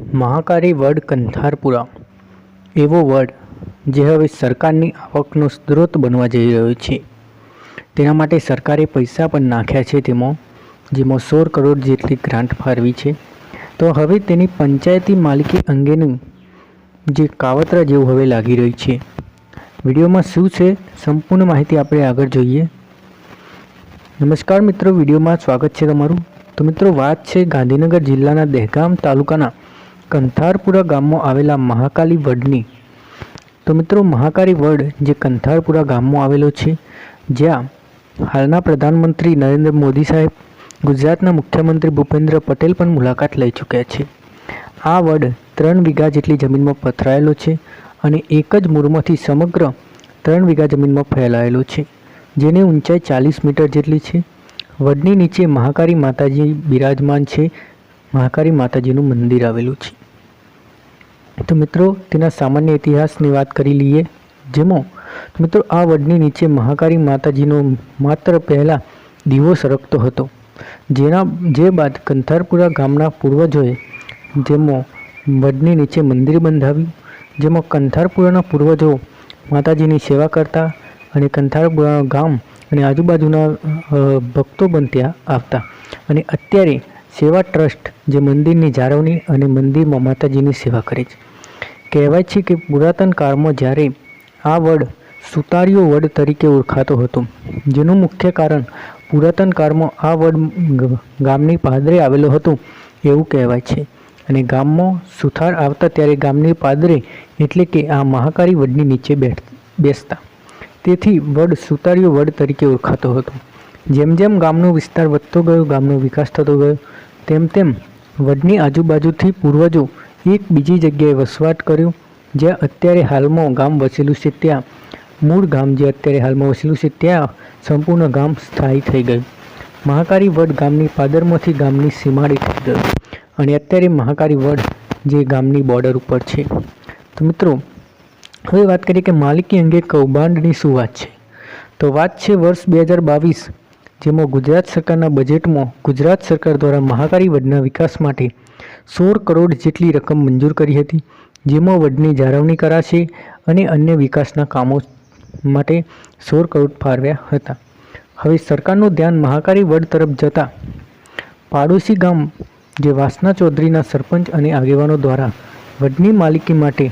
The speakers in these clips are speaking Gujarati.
મહાકાળી વડ કંથારપુરા એવો વડ જે હવે સરકારની આવકનો સ્ત્રોત બનવા જઈ રહ્યો છે. તેના માટે સરકારે પૈસા પણ નાખ્યા છે તેમાં. જેમાં સોળ કરોડ જેટલી ગ્રાન્ટ ફાળવી છે. તો હવે તેની પંચાયતી માલિકી અંગેનું જે કાવતરા જેવું હવે લાગી રહ્યું છે. વિડીયોમાં શું છે સંપૂર્ણ માહિતી આપણે આગળ જોઈએ. નમસ્કાર મિત્રો, વિડીયોમાં સ્વાગત છે તમારું. તો મિત્રો, વાત છે ગાંધીનગર જિલ્લાના દહેગામ તાલુકાના કંથારપુરા ગામમાં આવેલા મહાકાલી વડની. તો મિત્રો મહાકાળી વડ જે કંથારપુરા ગામમાં આવેલો છે, જ્યાં હાલના પ્રધાનમંત્રી નરેન્દ્ર મોદી સાહેબ, ગુજરાતના મુખ્યમંત્રી ભૂપેન્દ્ર પટેલ પણ મુલાકાત લઈ ચૂક્યા છે. આ વડ ત્રણ વીઘા જેટલી જમીનમાં પથરાયેલો છે અને એક જ મૂળમાંથી સમગ્ર ત્રણ વીઘા જમીનમાં ફેલાયેલો છે, જેની ઊંચાઈ ચાલીસ મીટર જેટલી છે. વડની નીચે મહાકાળી માતાજી બિરાજમાન છે. મહાકાળી માતાજીનું મંદિર આવેલું છે. તો મિત્રો, તેના સામાન્ય ઇતિહાસની વાત કરી લઈએ. જેમાં મિત્રો, આ વડની નીચે મહાકાળી માતાજીનો માત્ર પહેલાં દીવો સરકતો હતો. જેના, જે બાદ કંથારપુરા ગામના પૂર્વજોએ જેમાં વડની નીચે મંદિર બંધાવ્યું. જેમાં કંથારપુરાના પૂર્વજો માતાજીની સેવા કરતા અને કંથારપુરા ગામ અને આજુબાજુના ભક્તો પણ ત્યાં આવતા. અને અત્યારે સેવા ટ્રસ્ટ જે મંદિરની જાળવણી અને મંદિરમાં માતાજીની સેવા કરે છે. કહેવાય છે કે પુરાતન કાળમાં જ્યારે આ વડ સુતારીઓ વડ તરીકે ઓળખાતો હતો, જેનું મુખ્ય કારણ પુરાતન કાળમાં આ વડ ગામની પાદરે આવેલો હતો એવું કહેવાય છે. અને ગામમાં સુથાર આવતા ત્યારે ગામની પાદરે એટલે કે આ મહાકાળી વડની નીચે બેઠ, બેસતા. તેથી વડ સુતારીઓ વડ તરીકે ઓળખાતો હતો. જેમ જેમ ગામનો વિસ્તાર વધતો ગયો, ગામનો વિકાસ થતો ગયો, તેમ તેમ વડની આજુબાજુથી પૂર્વજો એક બીજી જગ્યાએ વસવાટ કર્યો, જ્યાં અત્યારે હાલમાં ગામ વસેલું છે ત્યાં. મૂળ ગામ જે અત્યારે હાલમાં વસેલું છે ત્યાં સંપૂર્ણ ગામ સ્થાયી થઈ ગયું. મહાકાળી વડ ગામની પાદરમાંથી ગામની સીમાડી થઈ ગયું. અને અત્યારે મહાકાળી વડ જે ગામની બોર્ડર ઉપર છે. તો મિત્રો, હવે વાત કરીએ કે માલિકી અંગે કૌભાંડની શું વાત છે? તો વાત છે વર્ષ બે હજાર બાવીસ જેમાં ગુજરાત સરકારના બજેટમાં ગુજરાત સરકાર દ્વારા મહાકાળી વડના વિકાસ માટે સોળ કરોડ જેટલી રકમ મંજૂર કરી હતી, જેમાં વડની જાળવણી કરાશે અને અન્ય વિકાસના કામો માટે સોળ કરોડ ફાળવ્યા હતા. હવે સરકારનું ધ્યાન મહાકાળી વડ તરફ જતાં પાડોશી ગામ, જે વાસના ચૌધરીના સરપંચ અને આગેવાનો દ્વારા વડની માલિકી માટે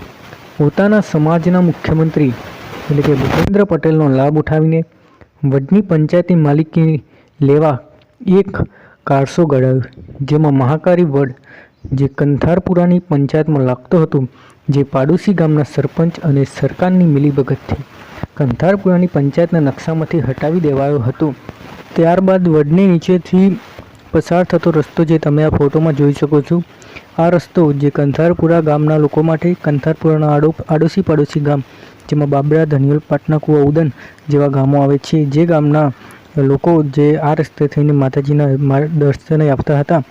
પોતાના સમાજના મુખ્યમંત્રી એટલે કે ભૂપેન્દ્ર પટેલનો લાભ ઉઠાવીને વડની પંચાયતી માલિકી લેવા એક કારસો ગળાયો જેમાં મહાકારી વડ, જે કંથારપુરાની પંચાયતમાં લાગતો હતો, જે પાડોશી ગામના સરપંચ અને સરકારની મિલીભગતથી કંથારપુરાની પંચાયતના નકશામાંથી હટાવી દેવાયો હતો. ત્યારબાદ વડની નીચેથી પસાર થતો રસ્તો જે તમે આ ફોટોમાં જોઈ શકો છો, આ રસ્તો જે કંથારપુરા ગામના લોકો માટે કંથારપુરાના આડો આડોશી પાડોશી ગામ, જેમાં બાબરા, ધનિયોલ, પાટના કુવા, ઉદન જેવા ગામો આવે છે. જે ગામના લોકો જે આ રસ્તે થઈને માતાજીના દર્શને આપતા હતા,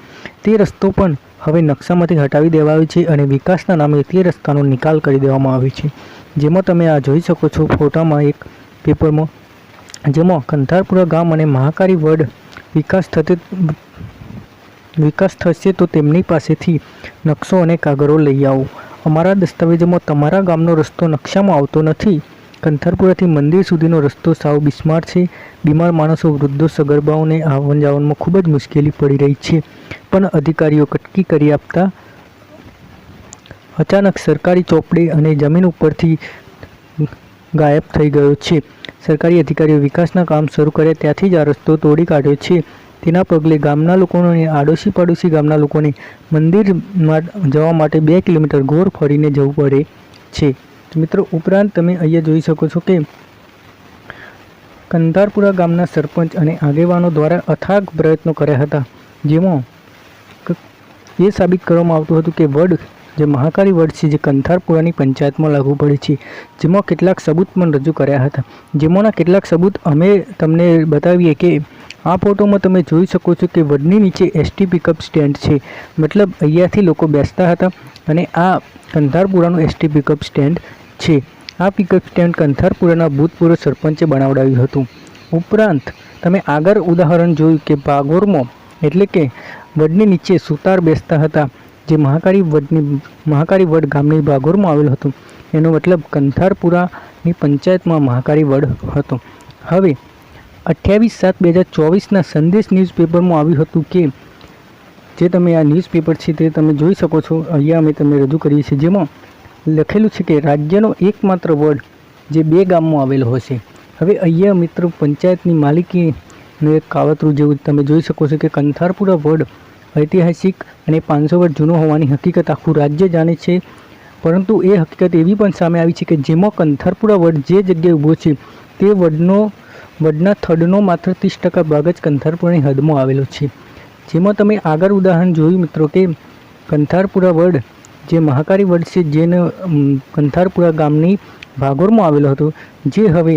તે રસ્તો પણ હવે નકશામાંથી હટાવી દેવાયો છે અને વિકાસના નામે તે રસ્તાનો નિકાલ કરી દેવામાં આવ્યો છે. જેમાં તમે આ જોઈ શકો છો ફોટામાં એક પેપરમાં, જેમાં કંથારપુરા ગામ અને મહાકાળી વડ વિકાસ થતે વિકાસ થશે તો તેમની પાસેથી નકશો અને કાગળો લઈ આવો. અમારા દસ્તાવેજોમાં તમારા ગામનો રસ્તો નકશામાં આવતો નથી. કંથરપુરાથી મંદિર સુધીનો રસ્તો સાવ બિસ્માર છે. બીમાર માણસો, વૃદ્ધો, સગર્ભાઓને આવન જાવનમાં ખૂબ જ મુશ્કેલી પડી રહી છે. પણ અધિકારીઓ કટકી કરી આપતા અચાનક સરકારી ચોપડે અને જમીન ઉપરથી ગાયબ થઈ ગયો છે. સરકારી અધિકારીઓ વિકાસના કામ શરૂ કરે ત્યાંથી જ આ રસ્તો તોડી કાઢ્યો છે. તેના પગલે ગામના લોકોને આડોશી પાડોશી ગામના લોકોને મંદિરમાં જવા માટે બે કિલોમીટર ગોર ફરીને જવું પડે છે. મિત્રો, ઉપરાંત તમે અહીંયા જોઈ શકો છો કે કંધારપુરા ગામના સરપંચ અને આગેવાનો દ્વારા અથાગ પ્રયત્નો કર્યા હતા. જેમાં એ સાબિત કરવામાં આવતું હતું કે વડ જે મહાકાળી વડ છે, જે કંથારપુરાની પંચાયતમાં લાગુ પડે છે, જેમાં કેટલાક સબૂત પણ રજૂ કર્યા હતા. જેમાંના કેટલાક સબૂત અમે તમને બતાવીએ કે આ ફોટોમાં તમે જોઈ શકો છો કે વડની નીચે એસટી પિકઅપ સ્ટેન્ડ છે. મતલબ અહીંયાથી લોકો બેસતા હતા અને આ કંથારપુરાનું એસટી પિકઅપ સ્ટેન્ડ છે. આ પિકઅપ સ્ટેન્ડ કંથારપુરાના ભૂતપૂર્વ સરપંચે બનાવડાવ્યું હતું. ઉપરાંત, તમે આગળ ઉદાહરણ જોયું કે ભાગોરમાં એટલે કે વડની નીચે સુતાર બેસતા હતા. જે મહાકાળી વડની, મહાકાળી વડ ગામની ભાગોરમાં આવેલું હતું. એનો મતલબ કંથારપુરાની પંચાયતમાં મહાકાળી વડ હતો. હવે, અઠ્યાવીસ સાત બે હજાર ચોવીસના સંદેશ ન્યૂઝપેપરમાં આવ્યું હતું કે, જે તમે આ ન્યૂઝપેપર છે તે તમે જોઈ શકો છો. અહીંયા અમે તમને રજૂ કરીએ છીએ. જેમાં લખેલું છે કે રાજ્યનો એકમાત્ર વડ જે બે ગામમાં આવેલો હશે હવે અહીંયા મિત્રો પંચાયતની માલિકીનું એક કાવતરું જેવું તમે જોઈ શકો છો કે કંથારપુરા વડ ઐતિહાસિક અને પાંચસો વર્ષ જૂનો હોવાની હકીકત આખું રાજ્ય જાણે છે. પરંતુ એ હકીકત એવી પણ સામે આવી છે કે જેમાં કંથારપુરા વડ જે જગ્યાએ ઊભો છે, તે વડનો, વડના થડનો માત્ર ત્રીસ ટકા ભાગ જ કંથારપુરાની હદમાં આવેલો છે. જેમાં તમે આગળ ઉદાહરણ જોયું મિત્રો કે કંથારપુરા વડ જે મહાકાળી વડ છે, જેને કંથારપુરા ગામની ભાગોરમાં આવેલો હતો, જે હવે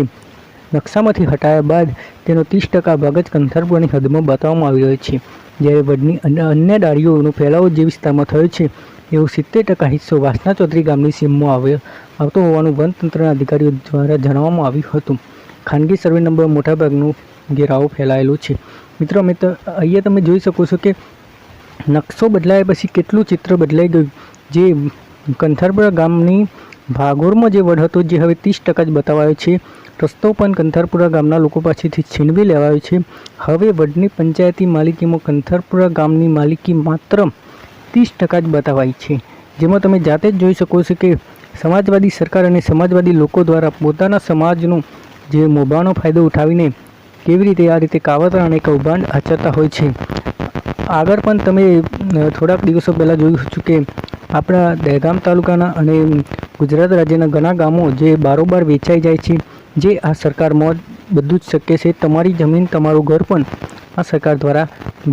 નકશામાંથી હટાયા બાદ તેનો ત્રીસ ટકા ભાગ જ કંથારપુરાની હદમાં બતાવવામાં આવી રહ્યો છે. જ્યારે વડની અન્ય અન્ય ડાળીઓનો ફેલાવો જે વિસ્તારમાં થયો છે, એવો સિત્તેર ટકા હિસ્સો વાસના ચૌધરી ગામની સીમમાં આવ્યો, આવતો હોવાનું વનતંત્રના અધિકારીઓ દ્વારા જણાવવામાં આવ્યું હતું. ખાનગી સર્વે નંબર મોટાભાગનું ઘેરાવો ફેલાયેલો છે. મિત્રો, અમે અહીંયા તમે જોઈ શકો છો કે નકશો બદલાયા પછી કેટલું ચિત્ર બદલાઈ ગયું. જે કંથારપુરા ગામની ભાગોરમાં જે વડ હતો, જે હવે ત્રીસ ટકા જ બતાવાયો છે. રસ્તો પણ કંથારપુરા ગામના લોકો પાસેથી છીનવી લેવાયો છે. હવે વડની પંચાયતી માલિકીમાં કંથારપુરા ગામની માલિકી માત્ર ત્રીસ ટકા જ બતાવાઈ છે. જેમાં તમે જાતે જ જોઈ શકો છો કે સમાજવાદી સરકાર અને સમાજવાદી લોકો દ્વારા પોતાના સમાજનો જે મોભાનો ફાયદો ઉઠાવીને કેવી રીતે આ રીતે કાવતરા અને કૌભાંડ આચરતા હોય છે. આગળ પણ તમે થોડાક દિવસો પહેલાં જોયું છું કે આપણા દહેગામ તાલુકાના અને ગુજરાત રાજ્યના ઘણા ગામો જે બારોબાર વેચાઈ જાય છે, જે આ સરકારમાં બધું જ શક્ય છે. તમારી જમીન, તમારું ઘર પણ આ સરકાર દ્વારા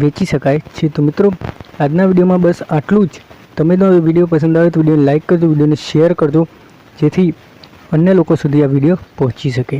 વેચી શકાય છે. તો મિત્રો, આજના વિડીયોમાં બસ આટલું જ. તમે તો વીડિયો પસંદ આવે તો વિડીયોને લાઇક કરજો, વિડીયોને શેર કરજો, જેથી અન્ય લોકો સુધી આ વીડિયો પહોંચી શકે.